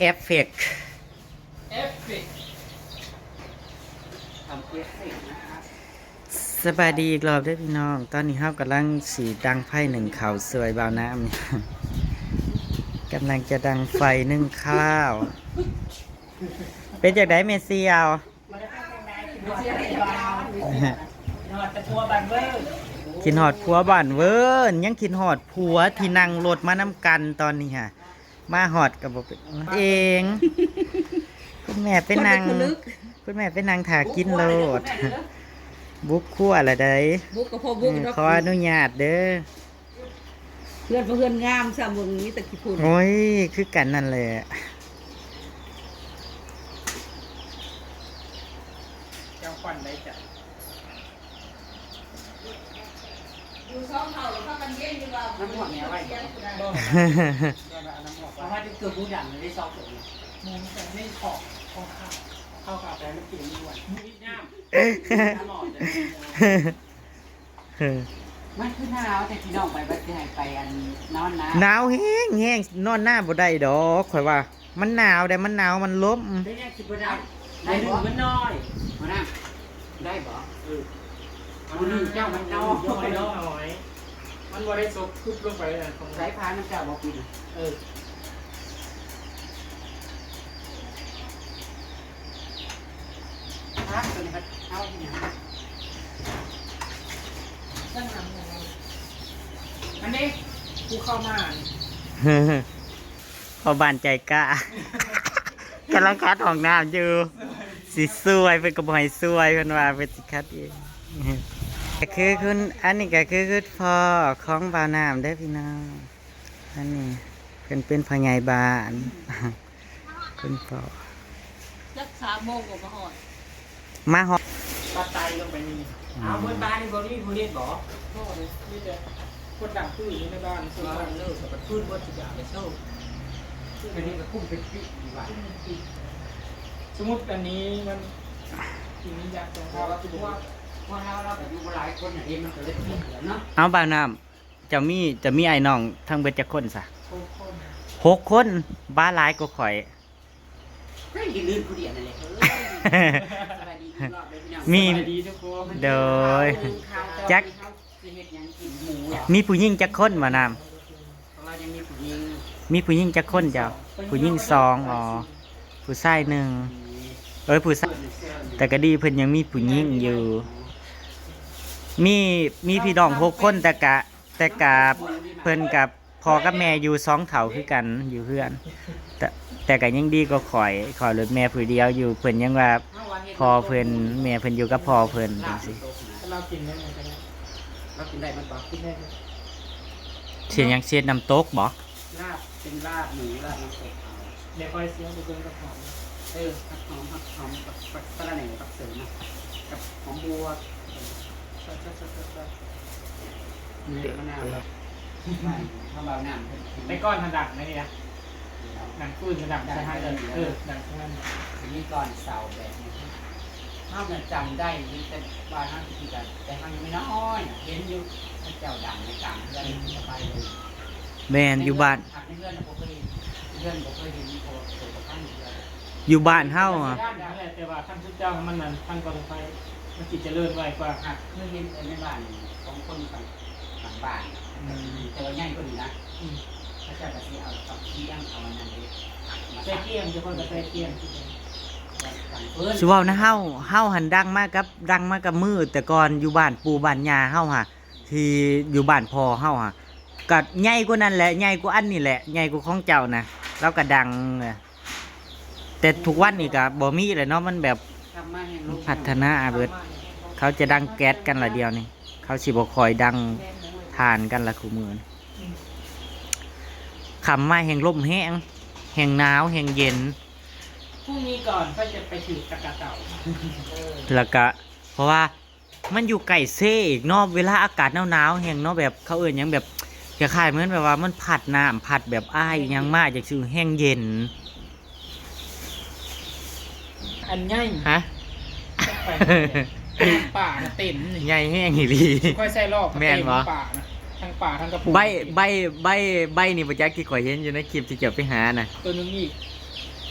เอฟเฟกต์เอฟเฟกต์ทำเอฟเฟกต์นะครับสบายดีอีกรอบเด้วยพี่น้อง ตอนนี้เฮากำลังสีดังไฟหนึ่งเขาวสวยเบาน้ำเนี่ยกำลังจะดังไฟนึ่งข้าว เป็นจากไดเมเซียวไม่ใช่อะไรบ้างนอนตะทัวบันเวอร์กินหอดผัวบ้านเวิร์นยังกินหอดผัวที่นั่งรถมาน้ำกันตอนนี้ฮะ มาหอดกับบอกเอง คุณแม่เป็นนางคุณแม่เป็นนางถากินโลด บุกขั้วอะไรได้บุกกับพ่อบุกขออนุญาตเด้อเพื่อนเพื่อนงามสามวงนี้ตะกี้พูดโอ้ยคือกันนั่นแหละเจ้าควันได้จ้ะดูซ้อมเผาเข้ากันเย็นดีกว่าน้ำหอมเนี่ยไว้ บ่เพราะว่าเกิดผู้ดังได้ซอกตัวมูนแต่ไม่ขอบของข้าวข้าวกับแฟนมันกินไม่วนมูนี่น้ำน้ำหอมมันคือหนาวแต่พี่น้องไปบัดจะให้ไปอันนอนนะหนาวแห้งแห้งนอนหน้าบ่ได้ดอกข่อยว่า มันหนาวแต่มันหนาวมันลบได้ยังคิดว่าได้ได้หนึ่งมันน้อยมานั่งได้บ่เออมันหนึ่งเจ้ามันน้อยน้อยมันว่าได้ซบคุบลงไปนะของสายพานมันเจ้าบอกกินเออ พักตัวนี้มันเอาที่ไหนตั้งนำของเราอันนี้กูเข้ามาพอบานใจกล้ากำลังคัดห้องน้ำอยู่สิสวยเป็นกระบอยสวยเพิ่นว่าเป็นสิคัดเองก็คือคุณอันนี้ก็คือคุณพ่อของบ่าวน้ำเด้พี่น้องอันนี้เพิ่นเป็นพ่อใหญ่บ้านคุณพ่อสักสามโมงก็มาหอด มาฮอดปลาไตลงไปนี่เอาเมื่อบ้านนี่บริบูรณ์บ่พ่อเลยนี่จะคนดังตื้ออยู่ในบ้านส่วนเอามากเลิกกับพื้นวัตถุอย่างไปโซ่อันนี้ก็คุ้มเป็นปีดีกว่าสมมติอันนี้มันทีนี้อยากจะเพพาราะว่าว่าคือตัวพอเราเราแบบอยู่หลายคนอย่างนี้มันก็เลยผิดเนาะเอาบ่าวน้ำจะมีจะมีไอ้น้องทั้งเบิดจักคนซะโคคนหกคนบ้าหลายก็ข่อยไม่ยืนลื่นผู้เดียวนั่นแหละ สบายดีรอบเลยพี่น้องมีสบายดีทุกคนโดยจักจะเฮ็ดหยังกินหมูอะมีผู้หญิงจักคนบ่น้ำเพราะว่ายังมีผู้หญิงมีผู้หญิงจักคนเจ้าผู้หญิงสองอ๋อผู้ชายหนึ่งเอ้ยผู้ชายแต่ก็ดีเพิ่นยังมีผู้หญิงอยู่ มีมีพี่น้องหกคนแต่กะแต่กะเพิ่นกับพ่อกับแม่อยู่สองเถาคือกันอยู่เพื่อนแต่ แต่ก็ยังดีก็ข่อยข่อยรถแม่ผู้เดียวอยู่เพิ่นยังว่าพอเพิ่นแม่เพิ่นอยู่กับพ่อเพิ่นจังซี่ถ้าเรากินได้เหมือนกันนะเรากินได้มันต่อกินได้เลยเสียงยังเสียน้ำตกบ่ลาบเป็นลาบหมูลาบน้ำตกเอาเดี๋ยวคอยเสียงไปเกินกับหอมเออผักหอมผักหอมกับผักสะระแหน่ผักเสริมนะกับหอมบัวชัดชัดชัดชัดชัดเนื้อมะนาวข้าวเบาน้ำในก้อนทันดักนะนี่นะ ดังปืนทันดักใช่ไหมเลยเออดังใช่ไหมทีนี้ก่อนเสาแบบนี้ห้ามจำได้ยินแต่ว่าห้ามที่กันแต่ห้ามไม่น้อยเห็นอยู่พระเจ้าดังในกลางเพื่อนสบายเลยแม่นอยู่บ้านหักในเพื่อนผมเคยเพื่อนผมเคยเห็นโคตรข้างเพื่อนอยู่บ้านเฮาอะด้านนั้นแหละแต่ว่าท่านพุทธเจ้ามันนั้นท่านก็ไปมันจิตเจริญไว้กว่าหักเคยเห็นในบ้านของคนต่างต่างบ้านแต่ว่าใหญ่กว่านี้นะอืม พระเจ้าก็สิเอาตับเที่ยงเอามันนั่นเลยมาใจเกี้ยมจะคนกับใจเกี้ยมเพื่อนสิเว้านะเฮาเฮาหันดังมากกับดังมากกับมือแต่ก่อนอยู่บ้านปู่บ้านย่าเฮาฮะที่อยู่บ้านพ่อเฮาฮะก็ใหญ่กว่านั้นแหละใหญ่กว่าอันนี่แหละใหญ่กว่าของเจ้านะแล้วก็ดังเลยแต่ทุกวันนี่ก็บ่มีเลยเนาะมันแบบทำมาให้ลูกพัฒนาเบิดเขาจะดังแก๊สกันละเดียวนี่เขาสิบ่คอยดังทานกันละคู่มือนี่ ขำมาแห่งลมแห้งแห่งหนาวแห่งเย็นพรุ่งนี้ก่อนก็จะไปถือตะกะเต่าแล้วก็เพราะว่ามันอยู่ไก่เซ่อีกเนอกเวลาอากาศหนาวๆแห่งเนอกแบบเขาเอื่นหยังแบบคล้ายๆเหมือนแบบว่ามันผัดน้ำผัดแบบอ้ายหยังมากจากชื่อแห้งเย็นอันง่ายฮะ ไปป่าน่ะเต็มนี่ ใหญ่แห้งอีหลี ค่อยใส่รอบแม่นวะป่านะ ทั้งป่าทั้งกระปุกใบใบใบใบนี่ประจักษ์ที่ข่อยเห็นอยู่ในคลิปที่เกี่ยวไปหาน่ะ ตัวหนึงอีก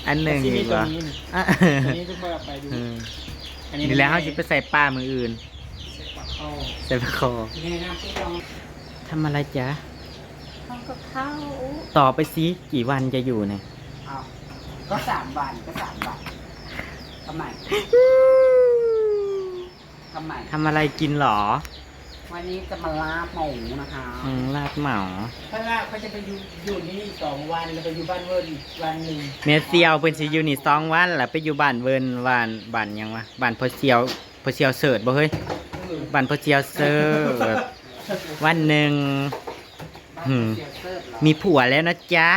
อันหนึ่งที่อีนี่กตัววะนี้นี่อะอันนี้ทุกคนเอาไปดูอืมอันนี่แหล้วเขาจะไปใส่ปลามืออื่นเสร็จปากเข้าใส่ปลาคอนี่นะพี่ลองทำอะไรจ๊ะทำกับข้าวต่อไปสิกี่วันจะอยู่เนี่ย เอาก็สามวันก็สามวันทำไมทำไมทำอะไรกินหรอ วันนี้จะมาลาบหมูนะคะอืมลาดเหมาเพราะว่าเขาจะไปอยู่อยู่นี่สองวันแล้วไปอยู่บ้านเวิร์นอีกวันหนึ่งเมเซียวเป็นสิอยู่นี่สองวันแล้วไปอยู่บ้านเวิร์นบ้านบ้านหยังวะบ้านพอเซียวพอเซียวเสิร์ตบ่เฮ้ยเออบ้านพอเซียวเสิร์ตวันหนึ่งหืมเสียเสิร์ฟเหรอมีผัวแล้วนะจ๊ะ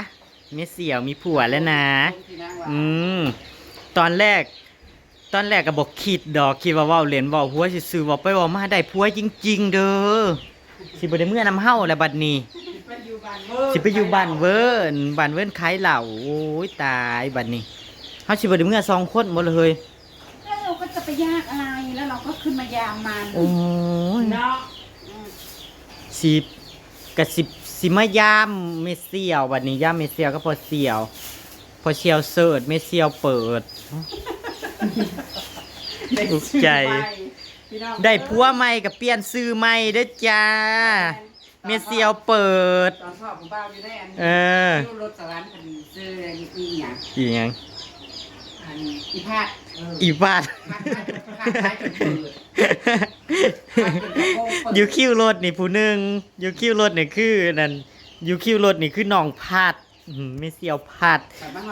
เมเซียวมีผัวแล้วนะที่นั่งว่าอืมตอนแรกต อนแรกก็บอกคิดดอกคิดว่าเว้าเล่นเว้าหัวซื่อๆเว้าไปเว้ามาได้ผัวจริง ๆ เด้อสิบ่ได้เมื่อนำเฮาแล้วบัดนี้ไปอยู่บ้านเวิร์สิไปอยู่บ้านเวิร์นบ้านเวิร์นขายเหล้าโอ้ยตายบัดนี้เฮาสิบ่ได้เมื่อสองคนหมดเลยแล้วเราก็จะไปยากอะไรแล้วเราก็ขึ้นมายามมันโอ้ยเนาะสิกะสิสิมายามเมเซียวบัดนี้ยามเมเซียวก็พอเซียว พอเซียวเสิร์ชเมเซียวเปิด ถูกใจ พี่น้องได้ผัวใหม่กับเปลี่ยนซื้อใหม่เด้อจ้า เมเซียวเปิด ตอนพ่อผมบ้าอยู่ได้อันเออ ยู่รถสวรรค์พอดีซื้ออันนี้อีหยังอีหยังอันนี้อีพาดเอออีบาดพาดพาดพาดท้ายจนเปิด ยูคิวรถนี่ผู้หนึ่งยูคิวรถนี่คือนั่นยูคิวรถนี่คือน้องพาด อืมเมเซียวพาด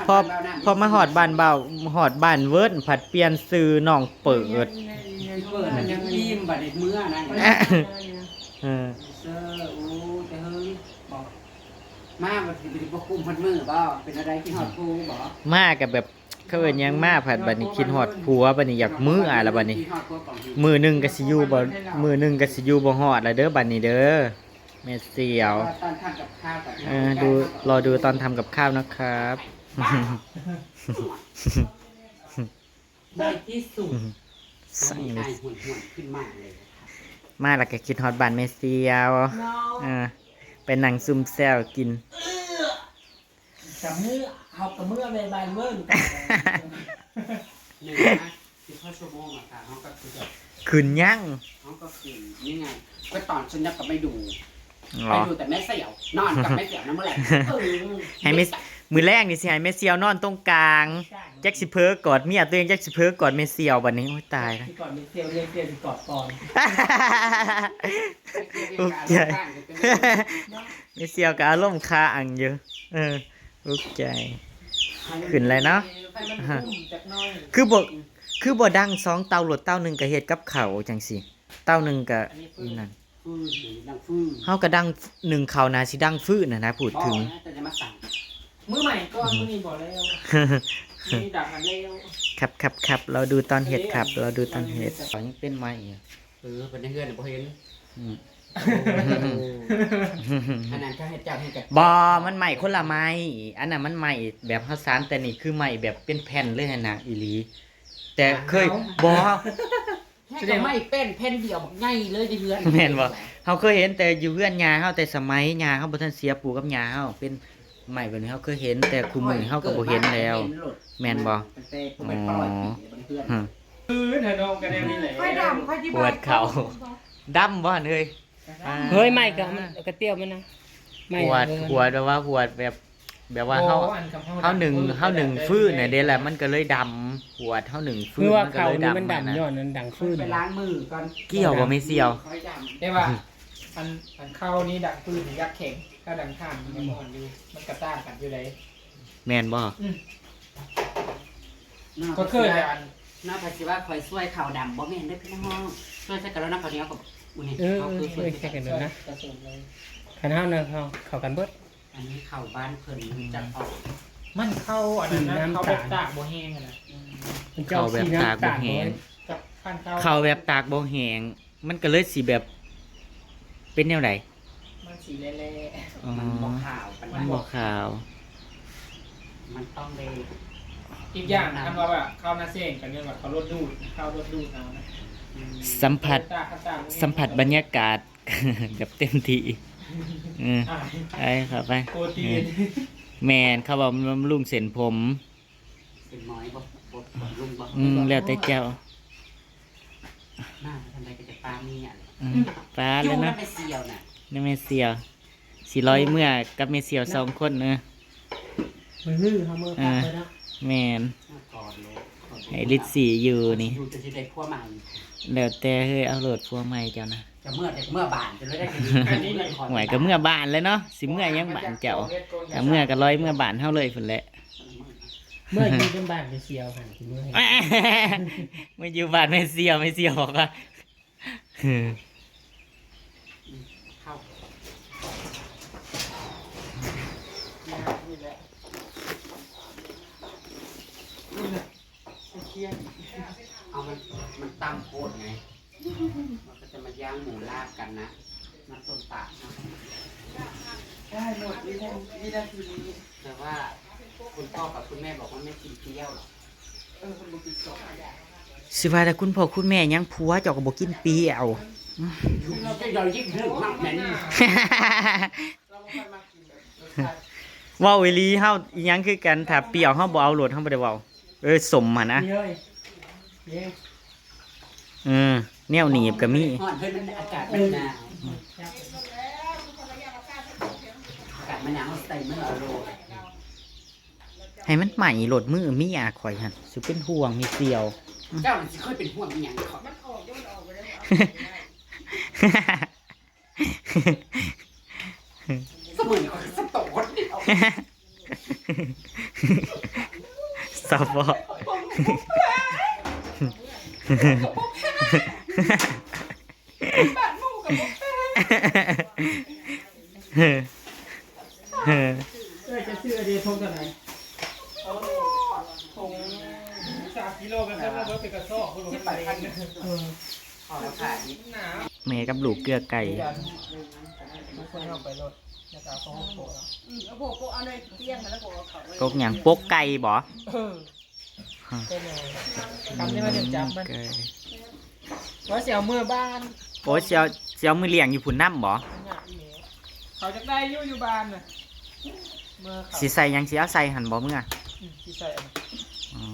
พอพอมาหอดบ้านเบาหอดบ้านเวิร์ดผัดเปลี่ยนซื้อน้องเปิด เปิดมันยังยิ้มบัดเด็ดเมื่อนั่นเออเซอร์โอ้จะเฮ้ยบอกมาบัดสิบบ่คุมพันมือบ่เป็นอะไรที่หอดกูบ่มากับแบบเขาเอิ้นหยังมาผัดบัดนี้คิดฮอดผัวบัดนี้อยากมื้ออะละบัดนี้ที่ฮอดกูก่อนที่มือหนึ่งก็สิอยู่บ่มือหนึ่งก็สิอยู่บ่ฮอดแล้วเด้อบัดนี้เด้อ แม่เสียว ตอนทำกับข้าวกับเออดูรอดูตอนทำกับข้าวนะครับ ในที่สุดสั่งมีเลไอ้ยหุ่นหุ่นขึ้นมาเลยมาแล้วก็คิดฮอดบ้านแม่เสียวเออไปนั่งซุ่มแซวกิน กับมือเอากับมือไปบ้านเวิร์นหนึ่งนะสิบห้าชั่วโมงอะค่ะเขาก็คือแบบขึ้นยังเขาก็คือนี่ไงก็ตอนฉันนับกับไม่ดูเหรไปอ ดูแต่แม่เสี่ยวนอนกับแม่เสี่ยวนะเมื่อไหร่เออให้แม่ มือแรกนี่สิให้แม่เสียวนอนตรงกลางแจ็คสิเพ้อกอดเมียตัวเองแจ็คสิเพ้อกอดแม่เสียวบัดนี้โอ้ยตายแล้ว ที่ก่อนมีเซียวเรียกเซียวที่กอดก่อนอุกใจแม่เสียวกับอารมณ์คาอังอยู่เอออุกใจ ขึ้นเลยเนาะ ให้มันพุ่มจากหน้อยคือบ่คือบ่ดังสองเตาโหลดเต้าหนึ่งก็เฮ็ดกับเขาวจังสิเต้าหนึ่งก็นี่นั่ นฟืนดังฟืนเฮาก็ดังหนึ่งเขาวนาสิดังฟื้นน่ะนะพูดถึงบอกนะแต่จะมาสั่งมือใหม่ก็มือนี้บอกแล้วมือนี้ดักกันแล้วครับครับครับเราดูตอนเห็ดครับ เราดูตอนเห็ดตอนนี้เป็นไม้อยู่เออเป็นเพื่อนเนี่ยพอเห็นอืมขนาดก็ให้เจ้าให้กับบอมันใหม่คนละไม้อันนั้นมันใหม่แบบเฮาสารแต่นี่คือใหม่แบบเป็นแผ่นเลยหั่นนะอีหลี แต่เคยบอ แค่ไม่เป็นเพ่นเดียวบอกง่ายเลยที่เพื่อนแม่นบ่เฮาเคยเห็นแต่อยู่เพื่อนยาเฮาแต่สมัยยาเฮาบ่ทันเสียปู่กับยาเฮาเป็นใหม่แบบนี้เฮาเคยเห็นแต่คุมื้อนี้เฮาก็บ่เห็นแล้ว แม่นบ่เป็นเต้ผมไปปล่อยผีเพื่อนฮึคือเธอโดนกันแนวนี้แหละค่อยดำค่อยที่ปวดเข่าดำบ่เฮ้ยอ่าเฮ้ยไม่ก็มันกระเตี้ยวมันนะไม่ปวดปวดแบบว่าปวดแบบ แบบว่าเฮาโอ้อันกับเฮาหนึ่งเฮาหนึ่งฟื้นน่ะเด้แหละมันก็เลยดำปวดเฮาหนึ่งฟื้คืนอว่ามันก็เขาเลยนี่ดำมันดันนะย้อนมันดังฟื้น ไปล้างมือก่อนเกี่ยวบ่ไม่เสียว ค่อยดำได้ว่าอันอันเข้านี่ดังปืนยักษ์แข็งถ้าดังข้ามมันอ่อนอยู่มันกระต้างกันอยู่ไหนแม่นบ่ก็เคยแต่อันน่าภาษีว่าคอยช่วยข่าวดำบ่แม่นได้พี่น้องช่วยใส่กันแล้วนะคราวนี้กับอุ้ยเออเขาเอคืออช่วยแค่กันเดินนะ กระสุนเลยขันห้านะเขาเขากันเบิด อันนี้ข่าวบ้านเพิ่นจัดออกมันเข้าอันนั้นนะเขาแบบตากโบแห้งอะนะมันจะเข้าแบบตากบ่แห้งกับพันเข้าเข้าแบบตากบ่แห้งมันก็เลยสิแบบ เป็นแนวใดมันสีเละอ๋อมันบ่ข่าวปันมันบ่ขาว มันต้องเลยๆอีกอย่างอันว่าแบบเข้าหน้าเส้นกันเนี่ยแบบเขาลดดูดเข้ารถดูดเอานะสัมผัส ตากตากสัมผัสบรรยากาศ แบบเต็มที่ อืมอะไปครับไปโปรตีนแมนเขาบอกมันบำรุงเส้นผม เป็นหมอยบ่บ่บ่ลุงบ่อืมแล้วแต่เจ้าหน้าทำไมก็จะปาเมียเลยอืมปลาอแล้ยู่วนั่เนาะนไปเสียวน่ะนี่แม่เสียวสี่ร้อยเมื่อกับแม่เสียวสองคนเนอะมือฮื้อเขามือปักไปนะแมนมาก่อนเลยก่อนไอ้ลิศสีอยู่นี่ อยู่จะสิได้พัวใหม่แล้วแต่เฮ้ยเอาโหลดพวงใหม่เจ้านะ จะเมื่อเด็กเมื่อบานจะเลยได้กินอันนี้เลยขอหวยก็เมื่อบานเลยเนาะสิเมื่อยังบานเจ้าแต่เมื่อก็ร้อยเมื่อบานเท่าเลยพุ่นแหละเมื่อยืนเป็นบ้านไปเสียวหันที่มือให้เมื่ออยู่บ้านไม่เสียวไม่เสียวบอกว่าเข้านี่แหละเอามันมันตั้มโคตรไงมันก็ จะมาย่างหมูลาบกันนะมันต้นปากนะได้หมดนี่นี่นาทีนี้แต่ว่าคุณพ่อกับคุณแม่บอกว่าไม่กินเปรี้ยวหรอกเออคนบุกินสองสิว่าแต่คุณพ่อคุณแม่ยังผัวเจ้าก็บอกกินเปรี้ยว เราจะยอยยิ่งเรื่องมากแม่นเราไม่ค่อยมากินแบบรสชาติเว้าอีหลีเฮาอีหยังคือกันถ้าเปรี้ยวเฮาบ่เอาโหลดเฮาบ่ได้เว้าเออสมหั่นนะนี่เลยเย้เออ แนวหนีบก็มี ฮ้อนเฮ้ยมันอากาศมันหนาวอากาศมันหนาวใส่มันเอาโลให้มันใหม่โหลดมือมีอาข่อยหั่นสิเป็นห่วงมีเสียว เจ้ามันสิเคยเป็นห่วงอีหยังขอสมุนก็สตกเดียวสบอเฮ้อเฮ้อเอ้ยจะซื้อไอเดียทงเท่าไหร่ผงสามกิโลกันครับแล้ วเป็นกระสอบคนละไปกันเออขอแล้วค่ะนี่หนาแม่กับลูกเกลือไก่ยันมันควรเอาไปรถนะครับของโปะอืมเอาโบกเอาในเตียงมาแล้วโบกเอาเขาไว้กกหยังปกไก่บ่เออเป็นไงทำได้มาเดี๋ยวจับมันไก่ ว่าเสียวเมื่อบ้านโอ้เสียวเสียวมือเลี้ยงอยู่พุ่นน้ำบ่เขาจะได้อยู่อยู่บ้านน่ะเมื่อเขาสิใส่หยังสิเอาใส่หันบ่มึงอะที่ใส่อันอ๋อ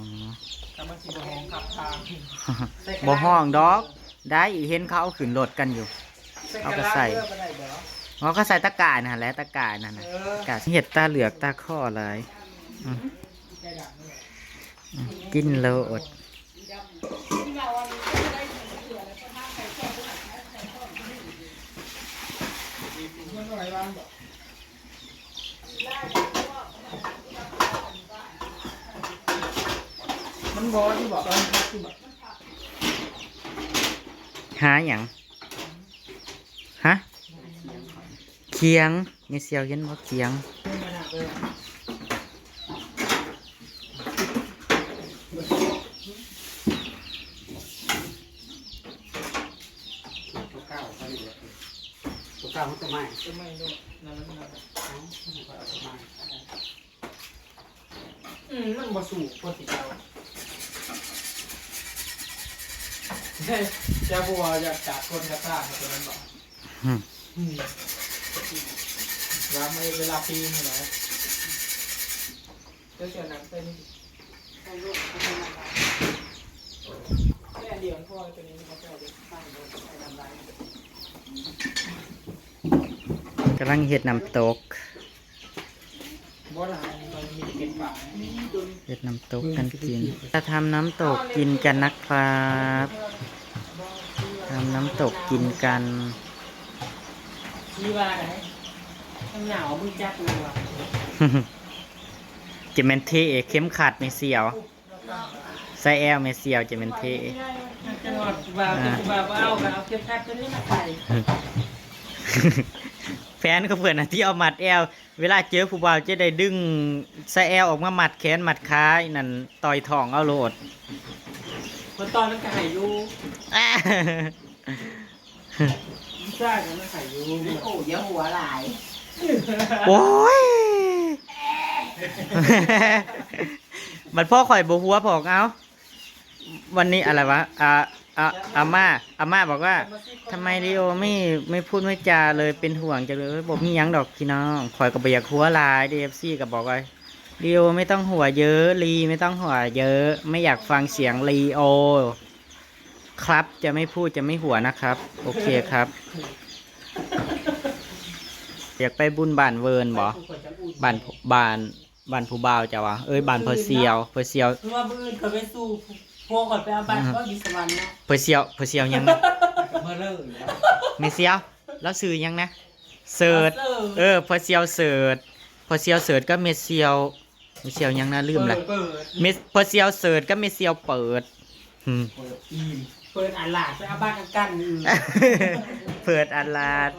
กับมันสีบหองขับทางบ่ห้องดอก ได้เห็นเขาเอาขึ้นรถกันอยู่ เอาไปใส่เลือกไปได้เดี๋ยวเขาก็ใส่ตะกร้ายนั่นแหละตะกร้ายนั่นน่ะเออ กาเห็ดตาเหลือกตาข้อหลายอืมได้ดังเลยอืมกินโลดมั นก็ไหลบ้างบอกมันบอที่บอกตอนพักที่บอกหาอย่างฮะเคียงมีเสียวเห็นบ่เคียง ตัวเก้าเขาอยู่แล้วตัวเก้าเขา จะไม่จะไม่รู้นั่นนั่นนั่นเขาเขาเอาตัวไม่อืมมันบ่สูบปกติเราเฮ้ยเจ้าบัวอยากจับคนกระซ่าตัวนั้นบอกอืมอืมแล้วไม่เวลาปีนเหรอเจ้าเจ้าหนังเป็นแค่เดียวพ่อตัวนี้เขาแค่เดียวบ้านโดนใช้ทำลาย กำลังเห็ดน้ำตกบ่หลายมันมีเก็บฝาเห็ดน้ำตกกันกินจะทำน้ำตกกินกันนะครับทำน้ำตกกินกันนี่ว่าไหนน้ำหนาวมึงจักเลยว่ะจะเป็นเทเข้มขัดไม่เสียวใส่แอลไม่เสียวจะเป็นเทจังหวัดว่าจังหวัดว่าเอากันเอาเข็มขัดตัวนี้มาใส่ แฟนเขาเพื่อนนะที่เอามัดแอลเวลาเจอผู้บ่าวจะได้ดึงใส่แอลออกมามัดแขนมัดขาอีนั่นต่อยท้องเอาโลดคนตอนนั้นก็หายอยู่ใช่กันนั้นหายอยู่โอ้เดี๋ยวหัวหลายโอ้ย มันพ่อข่อยบหัวบอกเอาวันนี้อะไรวะอา อาอาม่าอาม่าบอกว่าทำไมลีโอไม่ไม่พูดไม่จาเลยเป็นห่วงจังเลยบอกมียังดอกพี่น้องข่อยก็บอยากหัวลายดีเอฟซีก็บอกว่าลีโอไม่ต้องหัวเยอะลีไม่ต้องหัวเยอะ ไม่อยากฟังเสียงลีโอ ครับจะไม่พูดจะไม่หัวนะครับ โอเคครับ อยากไปบุญบานเวิร์นบ่บานบานบานผู้บ่าวจ้ะวะเอ้ยบานเพอเซียวเพอเซียวคือว่ามืออื่นเขาไปสู้ พวกก่อนไปเอาบัตรก็อยู่สวรรค์เนาะเพอเซียวเพอเซียวยังนะเมื่อเลิกเมเซียว แล้วซื้อยังนะ เสิร์ชเออเพอเซียวเสิร์ชเพอเซียวเสิร์ชก็เมเซียวเมเซียวยังนะลืมละเปิดเมสเพอเซียวเสิร์ชก็เมเซียวเปิดอืมเปิดอีมเปิดอ่านหลาดไปเอาบัตรกันกันอืมเปิดอันลาด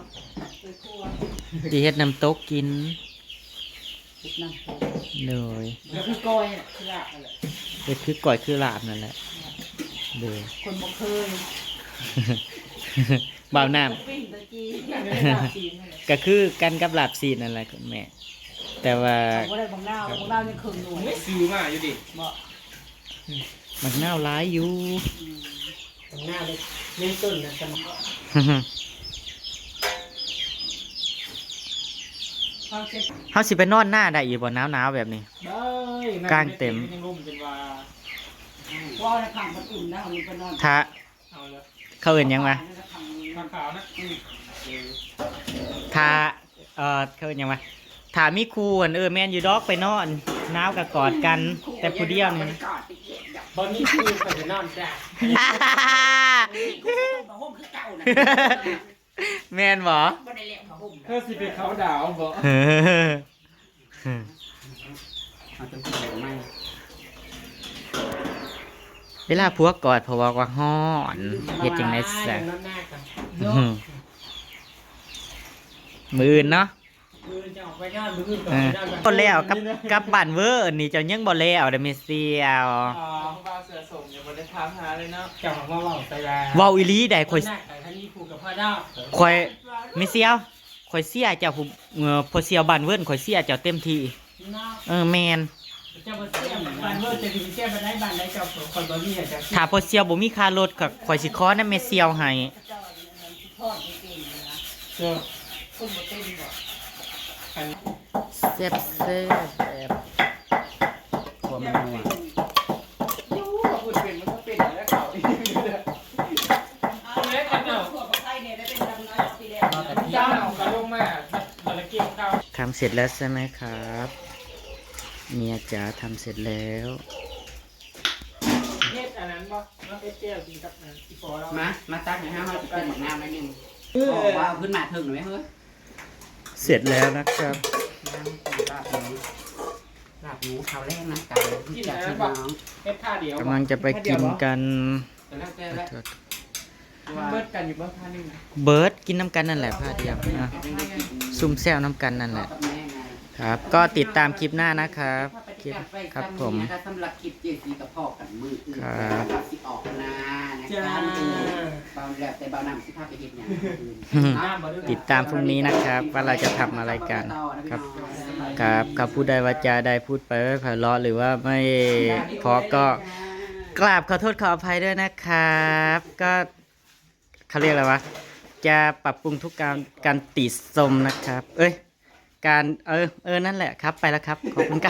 ดีเฮ็ดน้ำตกกิน นั่งโตเลยแล้วคือก้อยอะคือหลาบนั่นแหละเฮ็ดคือก่อยคือลาบนั่นแหละเลยคนบ่เคยบ่าวน้ปิ้งตะกี้อยากได้ลาบจีนนั่นแหละำก็คือกันกับลาบซีนนั่นแหละคุณแม่ แต่ว่าบ่ได้บางนาวบางนาวยังครึ่งหน่วยไม่ซื้อมาอยู่ดิบ่มันน่าวร้ายอยู่ หน้าเลยเล่นต้นนะจำ เขาเจ็บเฮาสิไปนอนหน้าได้อยู่บ่หนาวๆแบบนี้ ได้กลางเต็ม ยังร่มจนว่าว่าในขังมันอุ่นนะมันไปนอนถ้าเอาละเขาเอิ้นหยังวะขาวขาวๆนะถ้าเอ่อเขาเอิ้นหยังวะถ้ามีครูอันเออแม่นอยู่ดอกไปนอนหนาวก็กอดกัน แต่ผู้เดียวนี่ตอนนี้คือเขาจะนอนจ้าผ้าห่มคือเก่านะ แม่นบ่บ่ได้เลี้ยงผ้าห่มเธอสิเป็นเขาดาวบ่เฮ้อเอาจนถึงไม่เวลาพวกกอดเพราะว่าว่าฮ้อนเฮ็ดจังได๋ซะนอนหน้ากัน อื้อหือมืออื่นเนาะ มือจะออกไปนอนมืออื่นก่อนเออไปนอนบ่กันแล้วกับกับบ้านเวอร์นี่เจ้ายังบ่แล้วเด้อแม่เสียวอ๋อบ้าเสือสมยังไม่ได้ถามหาเลยเนาะเจ้าของว่าเว่าไปแล้วเว้าอีหลีได้คข่อยนหน้าแต่ท่านนี้ผูกกับพ่อดาวข่อยแม่เสียวข่อยเสียเจ้าผู้เอ่อพอเสียวบ้านเวิร์นข่อยเสียเจ้าเต็มที่เนาะเออแม่นเจ้าบ่เสียบ้านเมื่อจะถึงเสียบ้านไหนบ้านไหนเจ้าของคนบ่มีอะเจ้าถ้าพอเสียวบ่มีค่ารถก็ข่อยสิขอนํแม่เสียวให้เจ้าทอด เก่งๆนะเจอคนบ่เต้นบ่อันแซ่บแซ่บตัวมันนัวยูว่าพูดเป็นมันก็เป็นแล้วเขาอีกเด้อเอาเลยกันเนาะทั่วประเทศเนี่ยได้เป็นดำน้อยปีแล้วเจ้าเอากระลงมาบัลเกี่ยวข้าวทำเสร็จแล้วใช่ไหมครับเมียจ๋าทำเสร็จแล้วเฮ็ดอันนั้นบ่เนาะเฮ็ดเจียวกินกับอันอีปอเรามา มาตักหน่อยฮะเราจะเป็นหมักน้ำหน่อยหนึงเออบอกว่าเอาขึ้นมาถึงหน่อยไหมเฮ้ย เสร็จแล้วนะครับน้ำลาบหมูลาบหมูข้าวแรกนะกันจากพี่น้องเฮ็ดท่าเดียวกำลังจะไปกินกันแต่แล้วแต่ล้วมันเบิดกันอยู่บ้างท่านึงเบิร์ดกินน้ำกันนั่นแหละพาเดียวอะซุ่มแซวน้ำกันนั่นแหละ ครับ ก็ติดตามคลิปหน้านะครับ คลิปครับผมนะคะสำหรับคลิปเจสีกับพ่อกันมืออื่นครับสิออกนานะจ้าคะเบาแล้วแต่เบานำสิภาพไปเห็นอย่างอื่นน้ำบ่ได้ติดตามพรุ่งนี้นะครับ ว่าเราจะทำอะไรกันครับครับครับพูดได้ว่าจะได้พูดไปไม่ไพเราะหรือว่าไม่เพราะก็กราบขอโทษขออภัยด้วยนะครับ ก็เขาเรียกอะไรวะจะปรับปรุงทุกการการติดสมนะครับ เอ้ยการเออเออนั่นแหละครับ ไปแล้วครับ ขอบคุณครับ